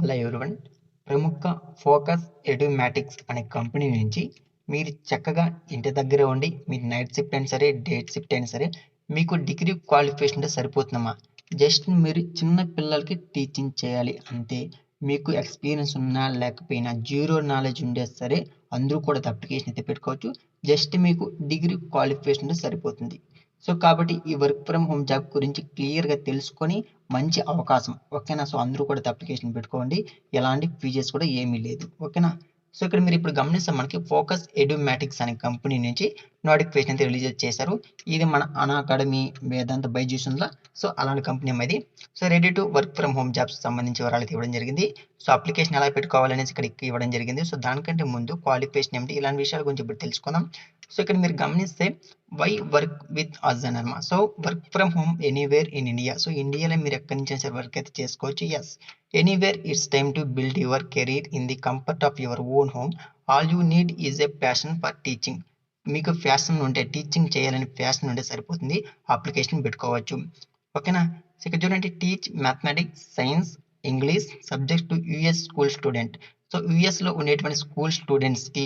Hello everyone. ప్రముఖ focus Edumatics అనే company నుంచి మీరు చక్కగా ఇంటి దగ్గర ఉండి మీరు నైట్ షిఫ్ట్ అయినా సరే డే షిఫ్ట్ అయినా సరే మీకు డిగ్రీ క్వాలిఫికేషన్ ఉంటే సరిపోతుందమ్మా. జస్ట్ మీరు చిన్న పిల్లలకి టీచింగ్ చేయాలి అంతే మీకు ఎక్స్పీరియన్స్ ఉన్నా లేకపోయినా జీరో నాలెడ్జ్ ఉండే సరే అందరూ కూడా అప్లికేషన్ అయితే పెట్టుకోవచ్చు. జస్ట్ మీకు డిగ్రీ క్వాలిఫికేషన్ ఉంటే సరిపోతుంది. సో కాబట్టి ఈ వర్క్ ఫ్రమ్ హోమ్ జాబ్ గురించి క్లియర్గా తెలుసుకొని మంచి అవకాశం. ఓకేనా? సో అందరూ కూడా అప్లికేషన్ పెట్టుకోండి. ఎలాంటి ఫీజెస్ కూడా ఏమీ లేదు. ఓకేనా? సో ఇక్కడ మీరు ఇప్పుడు గమనిస్తే మనకి ఫోకస్ ఎడ్యుమాటిక్స్ అనే కంపెనీ నుంచి నోటిఫికేషన్ అయితే రిలీజ్ చేశారు. ఇది మన Unacademy Vedanta Byju's so అలాంటి కంపెనీ అది so ready to work from home jobs సంబంధించి వివరాలు ఇవ్వడం జరిగింది. సో అప్లికేషన్ ఎలా పెట్టుకోవాలనేసి ఇక్కడ ఇవ్వడం జరిగింది. సో దానికంటే ముందు క్వాలిఫికేషన్ ఏమిటి? ఇలాంటి విషయాల గురించి ఇప్పుడు తెలుసుకుందాం. సో ఇక్కడ మీరు గమనిస్తే వై వర్క్ విత్ అజ్ అని అనమాట so work from home anywhere in India so ఇండియాలో మీరు ఎక్కడి నుంచి సరే వర్క్ అయితే చేసుకోవచ్చు. Yes anywhere it's time to build your career in the comfort of your own home all you need is a passion for teaching మీకు fashion ఉంటే teaching చేయాలని ఫ్యాషన్ ఉంటే సరిపోతుంది. అప్లికేషన్ పెట్టుకోవచ్చు. ఓకేనా? ఇక్కడ చూడండి. Teach mathematics science English subject to US school student so యుఎస్లో ఉండేటువంటి స్కూల్ స్టూడెంట్స్కి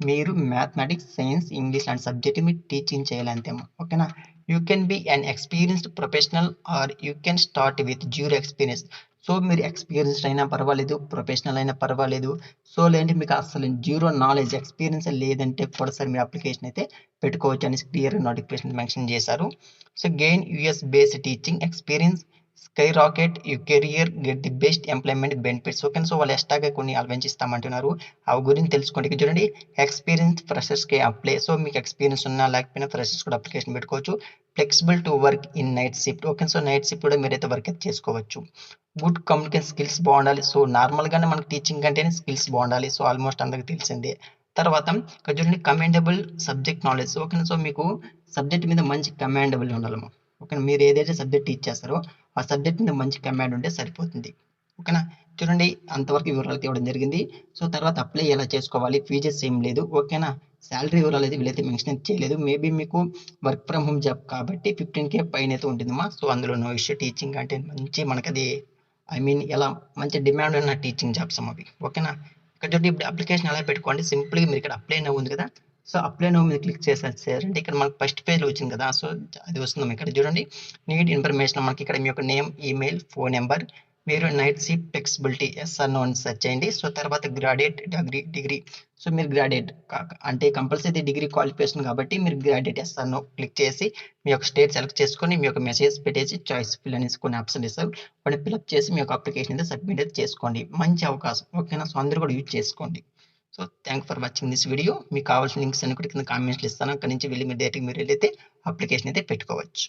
మీరు మ్యాథమెటిక్స్ సైన్స్ ఇంగ్లీష్ లాంటి సబ్జెక్ట్ మీరు టీచింగ్ చేయాలంతేమో. ఓకేనా you can be an experienced professional or you can start with zero experience so మీరు ఎక్స్పీరియన్స్డ్ అయినా పర్వాలేదు ప్రొఫెషనల్ అయినా పర్వాలేదు. సో లేదంటే మీకు అసలు జీరో నాలెడ్జ్ ఎక్స్పీరియన్స్ లేదంటే కూడా సరే మీరు అప్లికేషన్ అయితే పెట్టుకోవచ్చు అని క్లియర్ నోటిఫికేషన్ మెన్షన్ చేశారు. So gain US based teaching experience skyrocket you career get the best employment benefits. Okay so వాళ్ళు ఎక్స్ట్రాగా కొన్ని అలవెన్స్ అవి గురించి తెలుసుకోండి చూడండి. ఎక్స్పీరియన్స్ ఫ్రెషర్స్కి అప్లై. సో మీకు ఎక్స్పీరియన్స్ ఉన్నా లేకపోయినా ఫ్రెషర్స్ కూడా అప్లికేషన్ పెట్టుకోవచ్చు. Flexible to work in night shift. Okay so night shift కూడా మీరైతే వర్క్ అయితే చేసుకోవచ్చు. గుడ్ కమ్యూనికేషన్ స్కిల్స్ బాగుండాలి. సో నార్మల్గానే మనకి టీచింగ్ కంటేనే స్కిల్స్ బాగుండాలి. సో ఆల్మోస్ట్ అందరికి తెలిసిందే. తర్వాత ఇక్కడ చూడండి commandable subject knowledge. Okay so మీకు సబ్జెక్ట్ మీద మంచి కమాండబుల్ ఉండాలమ్మా. ఓకే మీరు ఏదైతే సబ్జెక్ట్ టీచ్ చేస్తారో ఆ సబ్జెక్ట్ మీద మంచి కమాండ్ ఉంటే సరిపోతుంది. ఓకేనా? చూడండి అంతవరకు వివరాలు ఇవ్వడం జరిగింది. సో తర్వాత అప్లై ఎలా చేసుకోవాలి? ఫీజెస్ ఏం లేదు. ఓకేనా? శాలరీ వివరాలు అయితే వీళ్ళైతే మెన్షన్ చేయలేదు. మేబీ మీకు వర్క్ ఫ్రమ్ హోమ్ జాబ్ కాబట్టి ఫిఫ్టీన్ కే పైన అయితే ఉంటుందమ్మా. సో అందులో నో ఇష్యూ టీచింగ్ అంటే మంచి మనకి అది ఐ మీన్ ఎలా మంచి డిమాండ్ ఉన్న టీచింగ్ జాబ్స్ అవి ఓకేనా? ఇక్కడ చూడండి ఇప్పుడు అప్లికేషన్ ఎలా పెట్టుకోండి సింపుల్గా మీరు ఇక్కడ అప్లై నవ్వు ఉంది కదా. సో అప్లై నో మీద క్లిక్ చేసేసారంటే ఇక్కడ మనకు ఫస్ట్ పేజ్లో వచ్చింది కదా. సో అది వస్తుంది ఇక్కడ చూడండి. నీడ్ ఇన్ఫర్మేషన్ మనకి ఇక్కడ మీ యొక్క నేమ్ ఈమెయిల్ ఫోన్ నెంబర్ మీరు night shift flexibility yes or no అని సెర్చ్ చేయండి. సో తర్వాత గ్రాడ్యుయేట్ డిగ్రీ డిగ్రీ సో మీరు గ్రాడ్యుయేట్ అంటే కంపల్సరీ డిగ్రీ క్వాలిఫికేషన్ కాబట్టి మీరు గ్రాడ్యుయేట్ ఎస్ఆర్ నో క్లిక్ చేసి మీ యొక్క స్టేట్ సెలెక్ట్ చేసుకొని మీ యొక్క మెసేజ్ పెట్టేసి చాయిస్ ఫిల్ అనేసి కొన్ని ఆప్షన్ ఇస్తారు. వాటిని ఫిల్అప్ చేసి మీ యొక్క అప్లికేషన్ అయితే సబ్మిట్ అయితే చేసుకోండి. మంచి అవకాశం. ఓకేనా సో అందరూ కూడా యూజ్ చేసుకోండి. So thank for watching this video మీకు కావాల్సిన లింక్స్ అన్ని కూడా కింద కామెంట్స్లో ఇస్తాను. అక్కడి నుంచి వెళ్ళి మీరు డైరెక్ట్గా మీరు వెళ్ళైతే అప్లికేషన్ అయితే పెట్టుకోవచ్చు.